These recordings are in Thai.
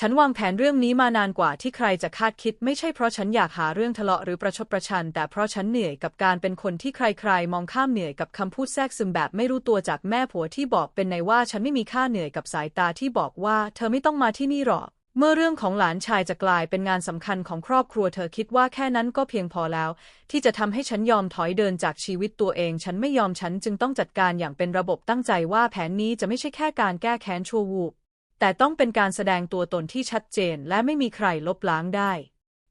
ฉันวางแผนเรื่องนี้มานานกว่าที่ใครจะคาดคิด ไม่ใช่เพราะฉันอยากหาเรื่องทะเลาะหรือประชดประชัน แต่เพราะฉันเหนื่อยกับการเป็นคนที่ใครๆ มองข้ามเหนื่อยกับคำพูดแทรกซึมแบบไม่รู้ตัวจากแม่ผัวที่บอกเป็นในว่าฉันไม่มีค่าเหนื่อยกับสายตาที่บอกว่า เธอไม่ต้องมาที่นี่หรอก เมื่อเรื่องของหลานชายจะกลายเป็นงานสำคัญของครอบครัวเธอคิดว่าแค่นั้นก็เพียงพอแล้ว ที่จะทำให้ฉันยอมถอยเดินจากชีวิตตัวเอง ฉันไม่ยอมฉันจึงต้องจัดการอย่างเป็นระบบตั้งใจว่าแผนนี้จะไม่ใช่แค่การแก้แค้นชั่ววูบ แต่ต้องเป็นการแสดงตัวตนที่ชัดเจนและไม่มีใครลบล้างได้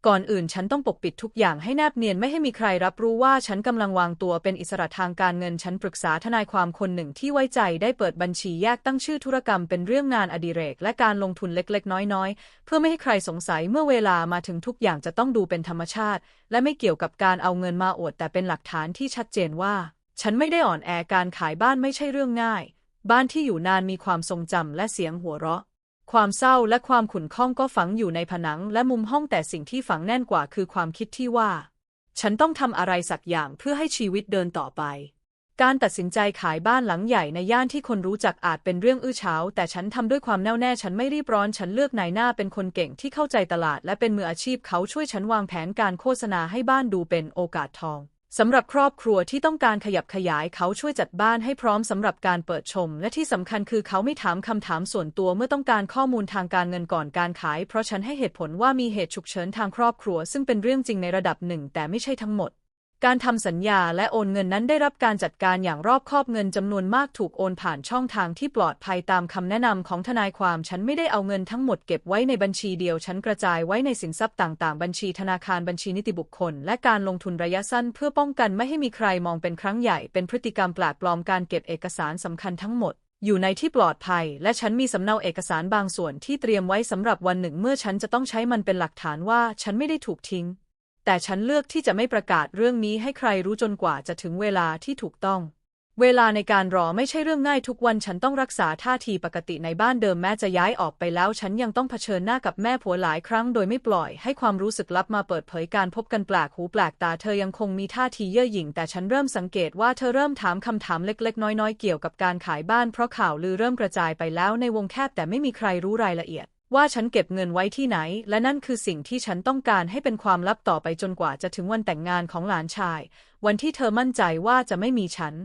ก่อนอื่นฉันต้องปกปิดทุกอย่างให้แนบเนียนไม่ให้มีใครรับรู้ว่าฉันกำลังวางตัวเป็นอิสระทางการเงินฉันปรึกษาทนายความคนหนึ่งที่ไว้ใจได้เปิดบัญชีแยกตั้งชื่อธุรกรรมเป็นเรื่องงานอดิเรก และการลงทุนเล็กๆ น้อยๆ เพื่อไม่ให้ใครสงสัยเมื่อเวลามาถึงทุกอย่างจะต้องดูเป็นธรรมชาติ และไม่เกี่ยวกับการเอาเงินมาอวดแต่เป็นหลักฐานที่ชัดเจนว่า ฉันไม่ได้อ่อนแอการขายบ้านไม่ใช่เรื่องง่าย บ้านที่อยู่นานมีความทรงจำและเสียงหัวเราะ ความเศร้าและความขุ่นข้องก็ฝังอยู่ในผนังและมุมห้องแต่สิ่งที่ฝังแน่นกว่าคือความคิดที่ว่า ฉันต้องทำอะไรสักอย่างเพื่อให้ชีวิตเดินต่อไป การตัดสินใจขายบ้านหลังใหญ่ในย่านที่คนรู้จักอาจเป็นเรื่องอื้อเฉาแต่ฉันทำด้วยความแน่วแน่ฉันไม่รีบร้อนฉันเลือกนายหน้าเป็นคนเก่งที่เข้าใจตลาดและเป็นมืออาชีพเขาช่วยฉันวางแผนการโฆษณาให้บ้านดูเป็นโอกาสทอง สำหรับครอบครัวที่ต้องการขยับขยายเขาช่วยจัดบ้านให้พร้อมสำหรับการเปิดชม และที่สำคัญคือเขาไม่ถามคำถามส่วนตัวเมื่อต้องการข้อมูลทางการเงินก่อนการขาย เพราะฉันให้เหตุผลว่ามีเหตุฉุกเฉินทางครอบครัว ซึ่งเป็นเรื่องจริงในระดับหนึ่ง แต่ไม่ใช่ทั้งหมด การทำสัญญาและโอนเงินนั้นได้รับการจัดการอย่างรอบคอบเงินจำนวนมากถูกโอนผ่านช่องทางที่ปลอดภัยตามคำแนะนำของทนายความฉันไม่ได้เอาเงินทั้งหมดเก็บไว้ในบัญชีเดียว ฉันกระจายไว้ในสินทรัพย์ต่างๆ บัญชีธนาคารบัญชีนิติบุคคล และการลงทุนระยะสั้นเพื่อป้องกันไม่ให้มีใครมองเป็นครั้งใหญ่ เป็นพฤติกรรมแปลกปลอมการเก็บเอกสารสำคัญทั้งหมด อยู่ในที่ปลอดภัย และฉันมีสำเนาเอกสารบางส่วนที่เตรียมไว้สำหรับวันหนึ่งเมื่อฉันจะต้องใช้มันเป็นหลักฐานว่าฉันไม่ได้ถูกทิ้ง แต่ฉันเลือกที่จะไม่ประกาศเรื่องนี้ให้ใครรู้จนกว่าจะถึงเวลาที่ถูกต้อง เวลาในการรอไม่ใช่เรื่องง่ายทุกวันฉันต้องรักษาท่าทีปกติในบ้านเดิมแม้จะย้ายออกไปแล้ว ฉันยังต้องเผชิญหน้ากับแม่ผัวหลายครั้งโดยไม่ปล่อยให้ความรู้สึกลับมาเปิดเผยการพบกันแปลกหูแปลกตาเธอยังคงมีท่าทีเย่อหยิ่งแต่ฉันเริ่มสังเกตว่าเธอเริ่มถามคำถามเล็กๆ น้อยๆ เกี่ยวกับการขายบ้านเพราะข่าวลือเริ่มกระจายไปแล้วในวงแคบแต่ไม่มีใครรู้รายละเอียด ว่าฉันเก็บเงินไว้ที่ไหน และนั่นคือสิ่งที่ฉันต้องการให้เป็นความลับต่อไปจนกว่าจะถึงวันแต่งงานของหลานชาย วันที่เธอมั่นใจว่าจะไม่มีฉัน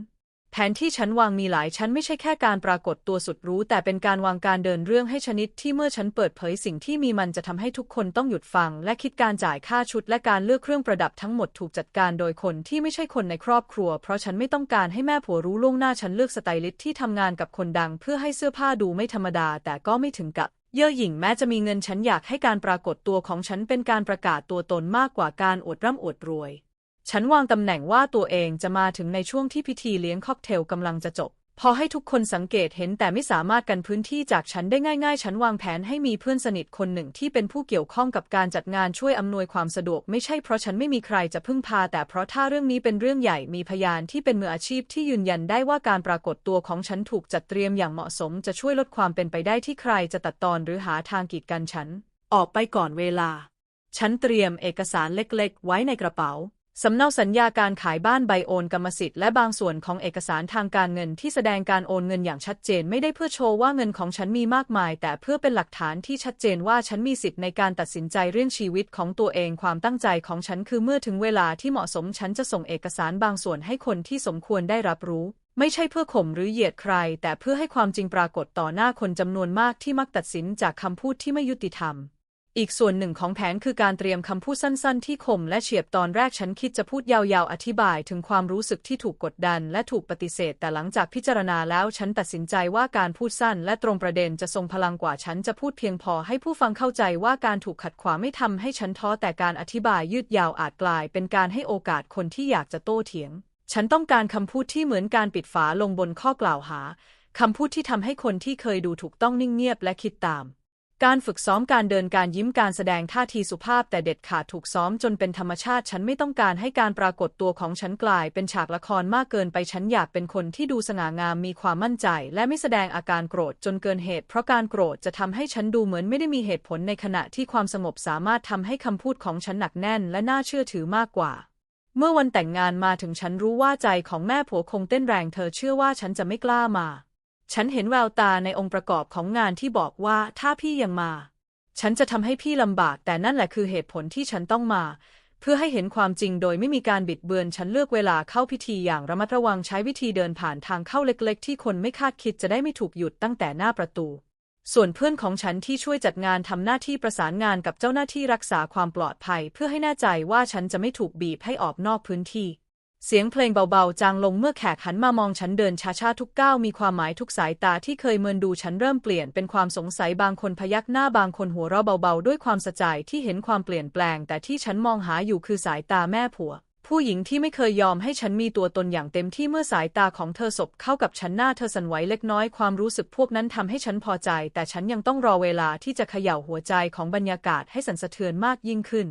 แผนที่ฉันวางมีหลายชั้นไม่ใช่แค่การปรากฏตัวสุดรู้ แต่เป็นการวางการเดินเรื่องให้ชนิดที่เมื่อฉันเปิดเผยสิ่งที่มีมันจะทำให้ทุกคนต้องหยุดฟัง และคิดการจ่ายค่าชุดและการเลือกเครื่องประดับทั้งหมดถูกจัดการโดยคนที่ไม่ใช่คนในครอบครัว เพราะฉันไม่ต้องการให้แม่ผัวรู้ล่วงหน้าฉันเลือกสไตลิสต์ที่ทำงานกับคนดัง เพื่อให้เสื้อผ้าดูไม่ธรรมดาแต่ก็ไม่ถึงกับ เย่อหยิ่งแม้จะมีเงินฉันอยากให้การปรากฏตัวของฉันเป็นการประกาศตัวตนมากกว่าการอวดร่ำอวดรวย ฉันวางตำแหน่งว่าตัวเองจะมาถึงในช่วงที่พิธีเลี้ยงค็อกเทลกำลังจะจบ พอให้ทุกคนสังเกตเห็นแต่ไม่สามารถกันพื้นที่จากฉันได้ง่าย ๆ ฉันวางแผนให้มีเพื่อนสนิทคนหนึ่งที่เป็นผู้เกี่ยวข้องกับการจัดงานช่วยอำนวยความสะดวก ไม่ใช่เพราะฉันไม่มีใครจะพึ่งพา แต่เพราะถ้าเรื่องนี้เป็นเรื่องใหญ่มีพยานที่เป็นมืออาชีพที่ยืนยันได้ว่าการปรากฏตัวของฉันถูกจัดเตรียมอย่างเหมาะสม จะช่วยลดความเป็นไปได้ที่ใครจะตัดตอนหรือหาทางกีดกันฉัน ออกไปก่อนเวลา ฉันเตรียมเอกสารเล็ก ๆ ไว้ในกระเป๋า สำเนาสัญญาการขายบ้านใบโอนกรรมสิทธิ์และบางส่วนของเอกสารทางการเงินที่แสดงการโอนเงินอย่างชัดเจนไม่ได้เพื่อโชว์ว่าเงินของฉันมีมากมาย แต่เพื่อเป็นหลักฐานที่ชัดเจนว่าฉันมีสิทธิ์ในการตัดสินใจเรื่องชีวิตของตัวเองความตั้งใจของฉันคือเมื่อถึงเวลาที่เหมาะสมฉันจะส่งเอกสารบางส่วนให้คนที่สมควรได้รับรู้ ไม่ใช่เพื่อข่มหรือเหยียดใคร แต่เพื่อให้ความจริงปรากฏต่อหน้าคนจำนวนมากที่มักตัดสินจากคำพูดที่ไม่ยุติธรรม อีกส่วนหนึ่งของแผนคือการเตรียมคำพูดสั้นๆ ที่คมและเฉียบตอนแรกฉันคิดจะพูดยาวๆ อธิบายถึงความรู้สึกที่ถูกกดดันและถูกปฏิเสธ แต่หลังจากพิจารณาแล้วฉันตัดสินใจว่าการพูดสั้นและตรงประเด็นจะทรงพลังกว่าฉันจะพูดเพียงพอให้ผู้ฟังเข้าใจว่าการถูกขัดขวางไม่ทำให้ฉันท้อแต่การอธิบายยืดยาวอาจกลายเป็นการให้โอกาสคนที่อยากจะโต้เถียง ฉันต้องการคำพูดที่เหมือนการปิดฝาลงบนข้อกล่าวหาคำพูดที่ทำให้คนที่เคยดูถูกต้องนิ่งเงียบและคิดตาม การฝึกซ้อมการเดินการยิ้มการแสดงท่าทีสุภาพแต่เด็ดขาดถูกซ้อมจนเป็นธรรมชาติฉันไม่ต้องการให้การปรากฏตัวของฉันกลายเป็นฉากละครมากเกินไปฉันอยากเป็นคนที่ดูสง่างามมีความมั่นใจ และไม่แสดงอาการโกรธจนเกินเหตุ เพราะการโกรธจะทำให้ฉันดูเหมือนไม่ได้มีเหตุผลในขณะที่ความสงบสามารถทำให้คำพูดของฉันหนักแน่นและน่าเชื่อถือมากกว่าเมื่อวันแต่งงานมาถึงฉันรู้ว่าใจของแม่ผัวคงเต้นแรงเธอเชื่อว่าฉันจะไม่กล้ามา ฉันเห็นแววตาในองค์ประกอบของงานที่บอกว่าถ้าพี่ยังมา ฉันจะทำให้พี่ลำบาก แต่นั่นแหละคือเหตุผลที่ฉันต้องมา เพื่อให้เห็นความจริงโดยไม่มีการบิดเบือน ฉันเลือกเวลาเข้าพิธีอย่างระมัดระวังใช้วิธีเดินผ่านทางเข้าเล็กๆ ที่คนไม่คาดคิดจะได้ไม่ถูกหยุดตั้งแต่หน้าประตู ส่วนเพื่อนของฉันที่ช่วยจัดงานทำหน้าที่ประสานงานกับเจ้าหน้าที่รักษาความปลอดภัย เพื่อให้แน่ใจว่าฉันจะไม่ถูกบีบให้ออกนอกพื้นที่ เสียงเพลงเบาๆ จางลงเมื่อแขกหันมามองฉันเดินช้าๆทุกก้าวมีความหมายทุกสายตาที่เคยเมินดูฉันเริ่มเปลี่ยนเป็นความสงสัยบางคนพยักหน้าบางคนหัวเราะเบาๆ ด้วยความสะใจที่เห็นความเปลี่ยนแปลง แต่ที่ฉันมองหาอยู่คือสายตาแม่ผัว ผู้หญิงที่ไม่เคยยอมให้ฉันมีตัวตนอย่างเต็มที่เมื่อสายตาของเธอสบเข้ากับฉันหน้าเธอสั่นไหวเล็กน้อยความรู้สึกพวกนั้นทำให้ฉันพอใจ แต่ฉันยังต้องรอเวลาที่จะเขย่าหัวใจของบรรยากาศให้สั่นสะเทือนมากยิ่งขึ้น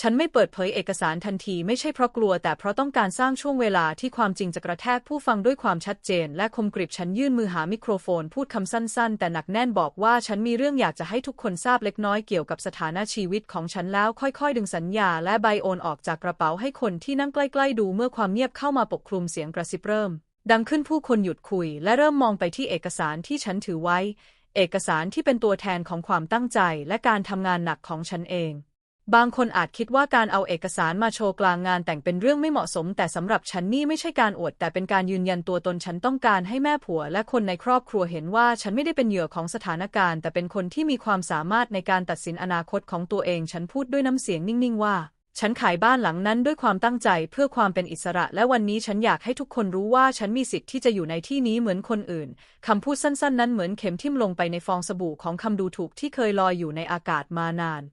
ฉันไม่เปิดเผยเอกสารทันทีไม่ใช่เพราะกลัว แต่เพราะต้องการสร้างช่วงเวลาที่ความจริงจะกระแทกผู้ฟังด้วยความชัดเจน และคมกริบฉันยื่นมือหามิโครโฟน พูดคำสั้นๆ แต่หนักแน่นบอกว่าฉันมีเรื่องอยากจะให้ทุกคนทราบเล็กน้อยเกี่ยวกับสถานะชีวิตของฉันแล้วค่อยๆ ดึงสัญญา และใบโอนออกจากกระเป๋าให้คนที่นั่งใกล้ๆดูเมื่อความเงียบเข้ามาปกคลุมเสียงกระซิบเริ่ม ดังขึ้นผู้คนหยุดคุย และเริ่มมองไปที่เอกสารที่ฉันถือไว้ เอกสารที่เป็นตัวแทนของความตั้งใจ และการทำงานหนักของฉันเอง บางคนอาจคิดว่าการเอาเอกสารมาโชว์กลางงานแต่งเป็นเรื่องไม่เหมาะสม แต่สำหรับฉันนี่ไม่ใช่การอวด แต่เป็นการยืนยันตัวตนฉันต้องการให้แม่ผัว และคนในครอบครัวเห็นว่าฉันไม่ได้เป็นเหยื่อของสถานการณ์ แต่เป็นคนที่มีความสามารถในการตัดสินอนาคตของตัวเอง ฉันพูดด้วยน้ำเสียงนิ่งๆว่า ฉันขายบ้านหลังนั้นด้วยความตั้งใจเพื่อความเป็นอิสระ และวันนี้ฉันอยากให้ทุกคนรู้ว่าฉันมีสิทธิ์ที่จะอยู่ในที่นี้เหมือนคนอื่นคำพูดสั้นๆ นั้นเหมือนเข็มทิ่มลงไปในฟองสบู่ของคำดูถูกที่เคยลอยอยู่ในอากาศมานาน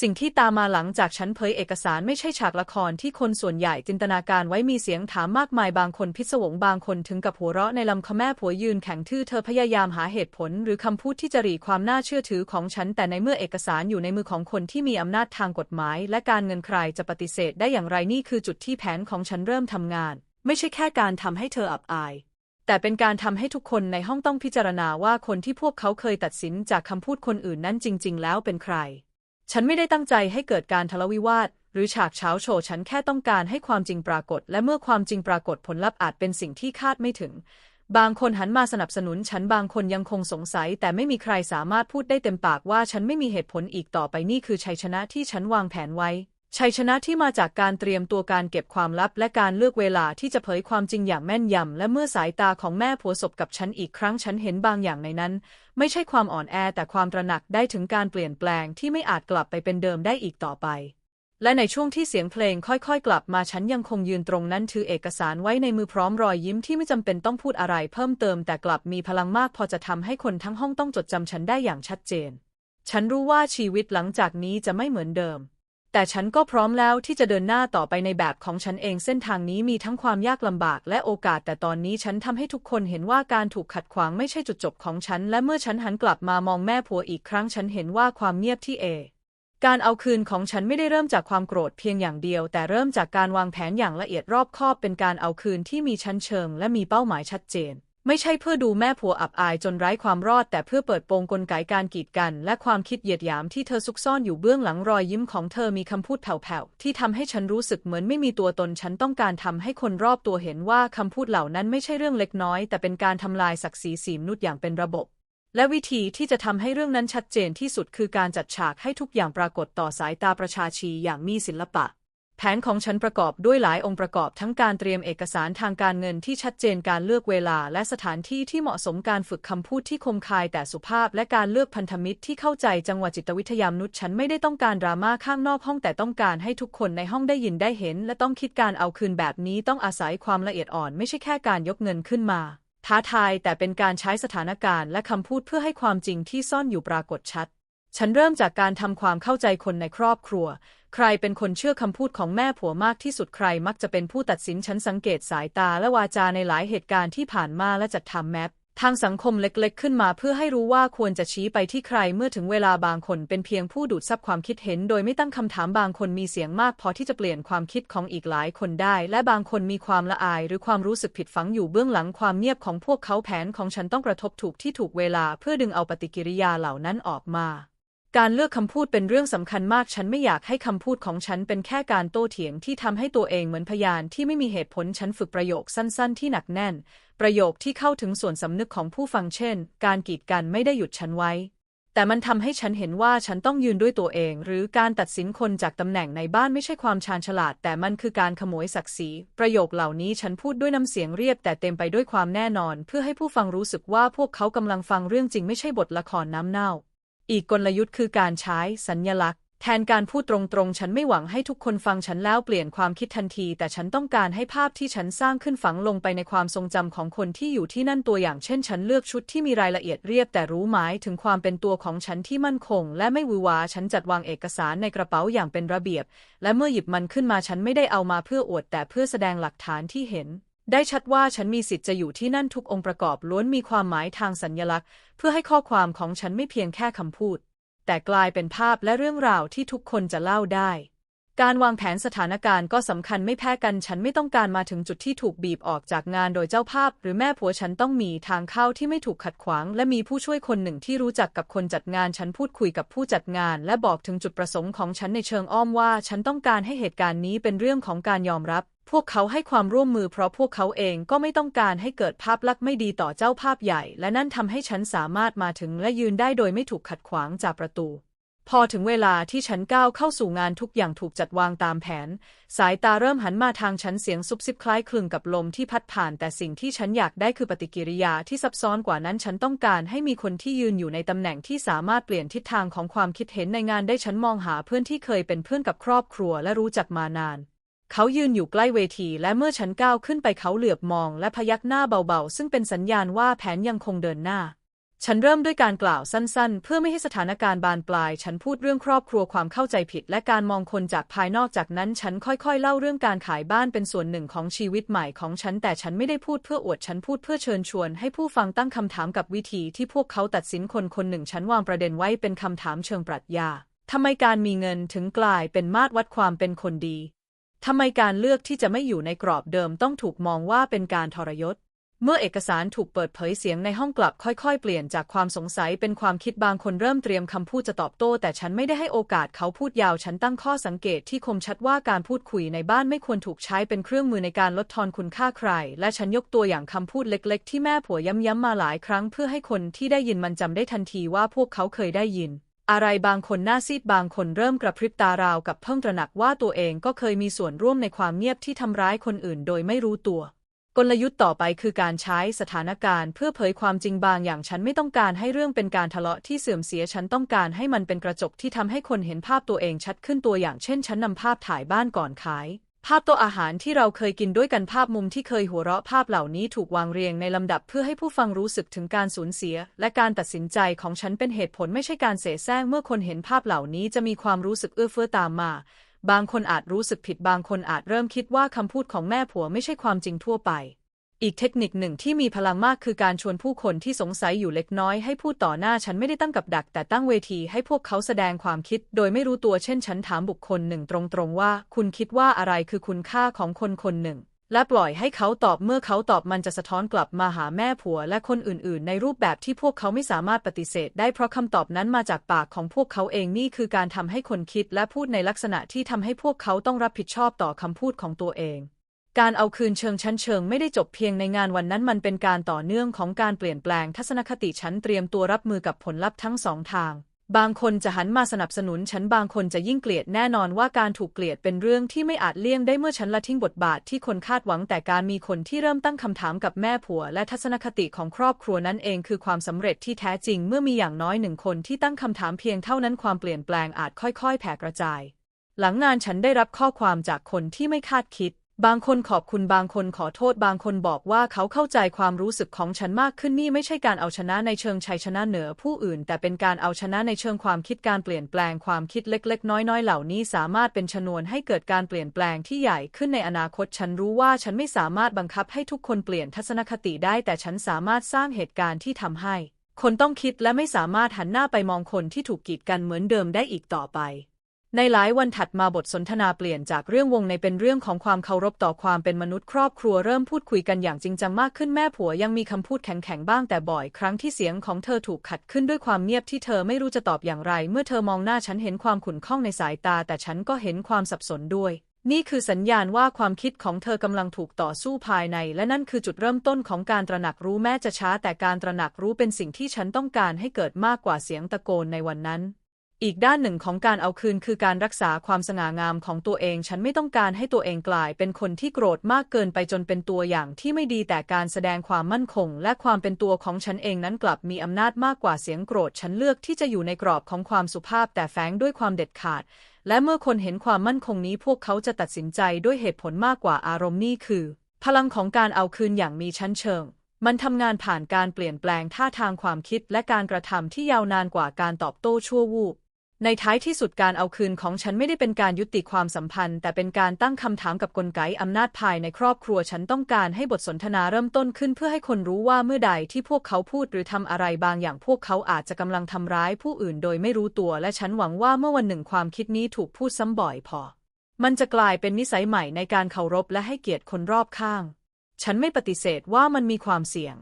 สิ่งที่ตามมาหลังจากฉันเผยเอกสารไม่ใช่ฉากละครที่คนส่วนใหญ่จินตนาการไว้มีเสียงถามมากมายบางคนพิศวงบางคนถึงกับหัวเราะในลำคอแม่ผัวยืนแข็งทื่อเธอพยายามหาเหตุผล หรือคำพูดที่จะหรีความน่าเชื่อถือของฉัน แต่ในเมื่อเอกสารอยู่ในมือของคนที่มีอำนาจทางกฎหมาย และการเงินใครจะปฏิเสธได้อย่างไรนี่คือจุดที่แผนของฉันเริ่มทำงาน ไม่ใช่แค่การทำให้เธออับอายแต่เป็นการทำให้ทุกคนในห้องต้องพิจารณาว่าคนที่พวกเขาเคยตัดสินจากคำพูดคนอื่นนั้นจริง ๆ แล้วเป็นใคร ฉันไม่ได้ตั้งใจให้เกิดการทะเลาะวิวาท หรือฉากเช้าโชว์ฉันแค่ต้องการให้ความจริงปรากฏ และเมื่อความจริงปรากฏผลลัพธ์อาจเป็นสิ่งที่คาดไม่ถึง บางคนหันมาสนับสนุนฉันบางคนยังคงสงสัย แต่ไม่มีใครสามารถพูดได้เต็มปากว่าฉันไม่มีเหตุผลอีกต่อไปนี่คือชัยชนะที่ฉันวางแผนไว้ ชัยชนะที่มาจากการเตรียมตัวการเก็บความลับและการเลือกเวลาที่จะเผยความจริงอย่างแม่นยำและเมื่อสายตาของแม่ผัวสบกับฉันอีกครั้งฉันเห็นบางอย่างในนั้น ไม่ใช่ความอ่อนแอแต่ความตระหนักได้ถึงการเปลี่ยนแปลงที่ไม่อาจกลับไปเป็นเดิมได้อีกต่อไป และในช่วงที่เสียงเพลงค่อยๆ กลับมาฉันยังคงยืนตรงนั้นถือเอกสารไว้ในมือพร้อมรอยยิ้มที่ไม่จำเป็นต้องพูดอะไร เพิ่มเติมแต่กลับมีพลังมากพอจะทำให้คนทั้งห้องต้องจดจำฉันได้อย่างชัดเจน ฉันรู้ว่าชีวิตหลังจากนี้จะไม่เหมือนเดิม แต่ฉันก็พร้อมแล้วที่จะเดินหน้าต่อไปในแบบของฉันเองเส้นทางนี้มีทั้งความยากลำบากและโอกาส แต่ตอนนี้ฉันทำให้ทุกคนเห็นว่าการถูกขัดขวางไม่ใช่จุดจบของฉัน และเมื่อฉันหันกลับมามองแม่ผัวอีกครั้งฉันเห็นว่าความเงียบที่เอ การเอาคืนของฉันไม่ได้เริ่มจากความโกรธเพียงอย่างเดียว แต่เริ่มจากการวางแผนอย่างละเอียดรอบคอบเป็นการเอาคืนที่มีชั้นเชิง และมีเป้าหมายชัดเจน ไม่ใช่เพื่อดูแม่ผัวอับอายจนไร้ความรอด แต่เพื่อเปิดโปงกลไกการกีดกัน และความคิดเหยียดหยามที่เธอซุกซ่อนอยู่เบื้องหลังรอยยิ้มของเธอมีคำพูดแผ่วๆที่ทำให้ฉันรู้สึกเหมือนไม่มีตัวตนฉันต้องการทำให้คนรอบตัวเห็นว่าคำพูดเหล่านั้นไม่ใช่เรื่องเล็กน้อย แต่เป็นการทำลายศักดิ์ศรีสีมนุษย์อย่างเป็นระบบ และวิธีที่จะทำให้เรื่องนั้นชัดเจนที่สุดคือการจัดฉากให้ทุกอย่างปรากฏต่อสายตาประชาชีอย่างมีศิลปะ แผนของฉันประกอบด้วยหลายองค์ประกอบทั้งการเตรียมเอกสารทางการเงินที่ชัดเจนการเลือกเวลาและสถานที่ที่เหมาะสมการฝึกคำพูดที่คมคายแต่สุภาพ และการเลือกพันธมิตรที่เข้าใจจังหวะจิตวิทยามนุษย์ฉันไม่ได้ต้องการดราม่าข้างนอกห้องแต่ต้องการให้ทุกคนในห้องได้ยินได้เห็น และต้องคิดการเอาคืนแบบนี้ต้องอาศัยความละเอียดอ่อน ไม่ใช่แค่การยกเงินขึ้นมา ท้าทายแต่เป็นการใช้สถานการณ์และคำพูดเพื่อให้ความจริงที่ซ่อนอยู่ปรากฏชัด ฉันเริ่มจากการทำความเข้าใจคนในครอบครัว ใครเป็นคนเชื่อคำพูดของแม่ผัวมากที่สุดใครมักจะเป็นผู้ตัดสินฉันสังเกตสายตาและวาจาในหลายเหตุการณ์ที่ผ่านมาและจัดทำแมปทางสังคมเล็กๆ ขึ้นมาเพื่อให้รู้ว่าควรจะชี้ไปที่ใครเมื่อถึงเวลาบางคนเป็นเพียงผู้ดูดซับความคิดเห็น โดยไม่ตั้งคำถามบางคนมีเสียงมากพอที่จะเปลี่ยนความคิดของอีกหลายคนได้ และบางคนมีความละอาย หรือความรู้สึกผิดฝังอยู่เบื้องหลังความเงียบของพวกเขาแผนของฉันต้องกระทบถูกที่ถูกเวลา เพื่อดึงเอาปฏิกิริยาเหล่านั้นออกมา การเลือกคำพูดเป็นเรื่องสำคัญมาก ฉันไม่อยากให้คำพูดของฉันเป็นแค่การโต้เถียงที่ทำให้ตัวเองเหมือนพยานที่ไม่มีเหตุผล ฉันฝึกประโยคสั้นๆ ที่หนักแน่น ประโยคที่เข้าถึงส่วนสำนึกของผู้ฟังเช่น การกีดกันไม่ได้หยุดฉันไว้ แต่มันทำให้ฉันเห็นว่าฉันต้องยืนด้วยตัวเอง หรือการตัดสินคนจากตำแหน่งในบ้านไม่ใช่ความชาญฉลาด แต่มันคือการขโมยศักดิ์ศรี ประโยคเหล่านี้ฉันพูดด้วยน้ำเสียงเรียบ แต่เต็มไปด้วยความแน่นอน เพื่อให้ผู้ฟังรู้สึกว่าพวกเขากำลังฟังเรื่องจริงไม่ใช่บทละครน้ำเน่า อีกกลยุทธ์คือการใช้สัญญลักษณ์ แทนการพูดตรงๆ ฉันไม่หวังให้ทุกคนฟังฉันแล้วเปลี่ยนความคิดทันที แต่ฉันต้องการให้ภาพที่ฉันสร้างขึ้นฝังลงไปในความทรงจำของคนที่อยู่ที่นั่นตัวอย่างเช่น ฉันเลือกชุดที่มีรายละเอียดเรียบแต่รู้หมายถึงความเป็นตัวของฉันที่มั่นคง และไม่วือหวาฉันจัดวางเอกสารในกระเป๋าอย่างเป็นระเบียบ และเมื่อหยิบมันขึ้นมาฉันไม่ได้เอามาเพื่ออวดแต่เพื่อแสดงหลักฐานที่เห็น ได้ชัดว่าฉันมีสิทธิ์จะอยู่ที่นั่นทุกองค์ประกอบล้วนมีความหมายทางสัญลักษณ์ เพื่อให้ข้อความของฉันไม่เพียงแค่คำพูด แต่กลายเป็นภาพและเรื่องราวที่ทุกคนจะเล่าได้ การวางแผนสถานการณ์ก็สำคัญไม่แพ้กันฉันไม่ต้องการมาถึงจุดที่ถูกบีบออกจากงานโดยเจ้าภาพ หรือแม่ผัวฉันต้องมีทางเข้าที่ไม่ถูกขัดขวาง และมีผู้ช่วยคนหนึ่งที่รู้จักกับคนจัดงาน ฉันพูดคุยกับผู้จัดงาน และบอกถึงจุดประสงค์ของฉันในเชิงอ้อมว่า ฉันต้องการให้เหตุการณ์นี้เป็นเรื่องของการยอมรับ พวกเขาให้ความร่วมมือเพราะพวกเขาเองก็ไม่ต้องการให้เกิดภาพลักษณ์ไม่ดีต่อเจ้าภาพใหญ่ และนั่นทำให้ฉันสามารถมาถึงและยืนได้โดยไม่ถูกขัดขวางจากประตู พอถึงเวลาที่ฉันก้าวเข้าสู่งานทุกอย่างถูกจัดวางตามแผน สายตาเริ่มหันมาทางฉันเสียงซุบซิบคล้ายคลึงกับลมที่พัดผ่าน แต่สิ่งที่ฉันอยากได้คือปฏิกิริยาที่ซับซ้อนกว่านั้นฉันต้องการให้มีคนที่ยืนอยู่ในตำแหน่งที่สามารถเปลี่ยนทิศทางของความคิดเห็นในงานได้ฉันมองหาเพื่อนที่เคยเป็นเพื่อนกับครอบครัวและรู้จักมานาน เขายืนอยู่ใกล้เวทีและเมื่อฉันก้าวขึ้นไปเขาเหลือบมองและพยักหน้าเบาๆ ซึ่งเป็นสัญญาณว่าแผนยังคงเดินหน้า ฉันเริ่มด้วยการกล่าวสั้นๆ เพื่อไม่ให้สถานการณ์บานปลาย ฉันพูดเรื่องครอบครัวความเข้าใจผิด และการมองคนจากภายนอกจากนั้น ฉันค่อยๆ เล่าเรื่องการขายบ้านเป็นส่วนหนึ่งของชีวิตใหม่ของฉัน แต่ฉันไม่ได้พูดเพื่ออวดฉันพูดเพื่อเชิญชวน ให้ผู้ฟังตั้งคำถามกับวิธีที่พวกเขาตัดสินคนคนหนึ่ง ฉันวางประเด็นไว้เป็นคำถามเชิงปรัชญาทำไมการมีเงินถึงกลายเป็นมาตรวัดความเป็นคนดี ทำไมการเลือกที่จะไม่อยู่ในกรอบเดิมต้องถูกมองว่าเป็นการทรยศ เมื่อเอกสารถูกเปิดเผยเสียงในห้องกลับค่อยๆ เปลี่ยนจากความสงสัยเป็นความคิดบางคนเริ่มเตรียมคำพูดจะตอบโต้ แต่ฉันไม่ได้ให้โอกาสเขาพูดยาวฉันตั้งข้อสังเกตที่คมชัดว่าการพูดคุยในบ้านไม่ควรถูกใช้เป็นเครื่องมือในการลดทอนคุณค่าใคร และฉันยกตัวอย่างคำพูดเล็ก ๆ ที่แม่ผัวย้ำๆมาหลายครั้ง เพื่อให้คนที่ได้ยินมันจำได้ทันทีว่าพวกเขาเคยได้ยิน อะไรบางคนหน้าซีดบางคนเริ่มกระพริบตาราวกับเพิ่งตระหนักว่าตัวเองก็เคยมีส่วนร่วมในความเงียบที่ทำร้ายคนอื่นโดยไม่รู้ตัว กลยุทธ์ต่อไปคือการใช้สถานการณ์เพื่อเผยความจริงบางอย่างฉันไม่ต้องการให้เรื่องเป็นการทะเลาะที่เสื่อมเสียฉันต้องการให้มันเป็นกระจกที่ทำให้คนเห็นภาพตัวเองชัดขึ้นตัวอย่างเช่นฉันนำภาพถ่ายบ้านก่อนขาย ภาพโต๊ะอาหารที่เราเคยกินด้วยกันภาพมุมที่เคยหัวเราะภาพเหล่านี้ถูกวางเรียงในลำดับเพื่อให้ผู้ฟังรู้สึกถึงการสูญเสีย และการตัดสินใจของฉันเป็นเหตุผลไม่ใช่การเสแสร้งเมื่อคนเห็นภาพเหล่านี้จะมีความรู้สึกเอื้อเฟื้อตามมา บางคนอาจรู้สึกผิดบางคนอาจเริ่มคิดว่าคำพูดของแม่ผัวไม่ใช่ความจริงทั่วไป อีกเทคนิคหนึ่งที่มีพลังมากคือการชวนผู้คนที่สงสัยอยู่เล็กน้อยให้พูดต่อหน้าฉันไม่ได้ตั้งกับดัก แต่ตั้งเวทีให้พวกเขาแสดงความคิด โดยไม่รู้ตัวเช่นฉันถามบุคคลหนึ่งตรงๆว่า คุณคิดว่าอะไรคือคุณค่าของคนคนหนึ่ง และปล่อยให้เขาตอบเมื่อเขาตอบมันจะสะท้อนกลับมาหาแม่ผัวและคนอื่นๆ ในรูปแบบที่พวกเขาไม่สามารถปฏิเสธ ได้เพราะคำตอบนั้นมาจากปากของพวกเขาเองนี่คือการทำให้คนคิดและพูดในลักษณะที่ทำให้พวกเขาต้องรับผิดชอบต่อคำพูดของตัวเอง การเอาคืนเชิงชั้นเชิงไม่ได้จบเพียงในงานวันนั้นมันเป็นการต่อเนื่องของการเปลี่ยนแปลงทัศนคติฉันเตรียมตัวรับมือกับผลลัพธ์ทั้งสองทาง บางคนจะหันมาสนับสนุนฉันบางคนจะยิ่งเกลียดแน่นอนว่าการถูกเกลียดเป็นเรื่องที่ไม่อาจเลี่ยงได้เมื่อฉันละทิ้งบทบาทที่คนคาดหวังแต่การมีคนที่เริ่มตั้งคำถามกับแม่ผัว และทัศนคติของครอบครัวนั้นเองคือความสำเร็จที่แท้จริง เมื่อมีอย่างน้อยหนึ่งคนที่ตั้งคำถามเพียงเท่านั้นความเปลี่ยนแปลงอาจค่อย ๆ แผ่กระจาย หลังงานฉันได้รับข้อความจากคนที่ไม่คาดคิด บางคนขอบคุณบางคนขอโทษบางคนบอกว่าเขาเข้าใจความรู้สึกของฉันมากขึ้นนี่ไม่ใช่การเอาชนะในเชิงชัยชนะเหนือผู้อื่น แต่เป็นการเอาชนะในเชิงความคิดการเปลี่ยนแปลงความคิดเล็ก ๆ น้อย ๆ เหล่านี้สามารถเป็นชนวนให้เกิดการเปลี่ยนแปลงที่ใหญ่ขึ้นในอนาคตฉันรู้ว่าฉันไม่สามารถบังคับให้ทุกคนเปลี่ยนทัศนคติได้ แต่ฉันสามารถสร้างเหตุการณ์ที่ทำให้ คนต้องคิดและไม่สามารถหันหน้าไปมองคนที่ถูกกีดกันเหมือนเดิมได้อีกต่อไป ในหลายวันถัดมาบทสนทนาเปลี่ยนจากเรื่องวงในเป็นเรื่องของความเคารพต่อความเป็นมนุษย์ครอบครัวเริ่มพูดคุยกันอย่างจริงจังมากขึ้นแม่ผัวยังมีคำพูดแข็งๆบ้างแต่บ่อยครั้งที่เสียงของเธอถูกขัดขึ้นด้วยความเงียบที่เธอไม่รู้จะตอบอย่างไร เมื่อเธอมองหน้าฉันเห็นความขุ่นข้องในสายตา แต่ฉันก็เห็นความสับสนด้วย นี่คือสัญญาณว่าความคิดของเธอกำลังถูกต่อสู้ภายใน และนั่นคือจุดเริ่มต้นของการตระหนักรู้แม้จะช้า แต่การตระหนักรู้เป็นสิ่งที่ฉันต้องการให้เกิดมากกว่าเสียงตะโกนในวันนั้น อีกด้านหนึ่งของการเอาคืนคือการรักษาความสง่างามของตัวเอง ฉันไม่ต้องการให้ตัวเองกลายเป็นคนที่โกรธมากเกินไปจนเป็นตัวอย่างที่ไม่ดีแต่การแสดงความมั่นคง และความเป็นตัวของฉันเองนั้นกลับมีอำนาจมากกว่าเสียงโกรธ ฉันเลือกที่จะอยู่ในกรอบของความสุภาพแต่แฝงด้วยความเด็ดขาด และเมื่อคนเห็นความมั่นคงนี้พวกเขาจะตัดสินใจด้วยเหตุผลมากกว่าอารมณ์นี่คือ พลังของการเอาคืนอย่างมีชั้นเชิงมันทำงานผ่านการเปลี่ยนแปลงท่าทางความคิดและการกระทำที่ยาวนานกว่าการตอบโต้ชั่ววูบ ในท้ายที่สุดการเอาคืนของฉันไม่ได้เป็นการยุติความสัมพันธ์ แต่เป็นการตั้งคำถามกับกลไกอำนาจภายในครอบครัวฉันต้องการให้บทสนทนาเริ่มต้นขึ้นเพื่อให้คนรู้ว่าเมื่อใดที่พวกเขาพูดหรือทำอะไรบางอย่างพวกเขาอาจจะกำลังทำร้ายผู้อื่นโดยไม่รู้ตัว และฉันหวังว่าเมื่อวันหนึ่งความคิดนี้ถูกพูดซ้ำบ่อยพอ มันจะกลายเป็นนิสัยใหม่ในการเคารพและให้เกียรติคนรอบข้าง ฉันไม่ปฏิเสธว่ามันมีความเสี่ยง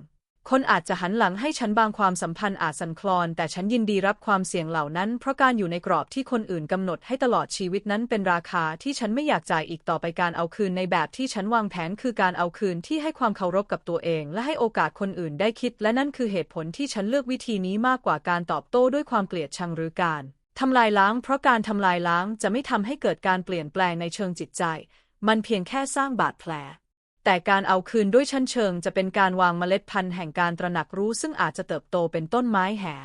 คนอาจจะหันหลังให้ฉันบางความสัมพันธ์อาจสั่นคลอน แต่ฉันยินดีรับความเสี่ยงเหล่านั้น เพราะการอยู่ในกรอบที่คนอื่นกำหนดให้ตลอดชีวิตนั้นเป็นราคาที่ฉันไม่อยากจ่ายอีกต่อไปการเอาคืนในแบบที่ฉันวางแผนคือการเอาคืนที่ให้ความเคารพกับตัวเอง และให้โอกาสคนอื่นได้คิด และนั่นคือเหตุผลที่ฉันเลือกวิธีนี้มากกว่าการตอบโต้ด้วยความเกลียดชังหรือการทำลายล้าง เพราะการทำลายล้างจะไม่ทำให้เกิดการเปลี่ยนแปลงในเชิงจิตใจ มันเพียงแค่สร้างบาดแผล แต่การเอาคืนด้วยชั้นเชิงจะเป็นการวางเมล็ดพันธุ์แห่งการตระหนักรู้ซึ่งอาจจะเติบโตเป็นต้นไม้แห่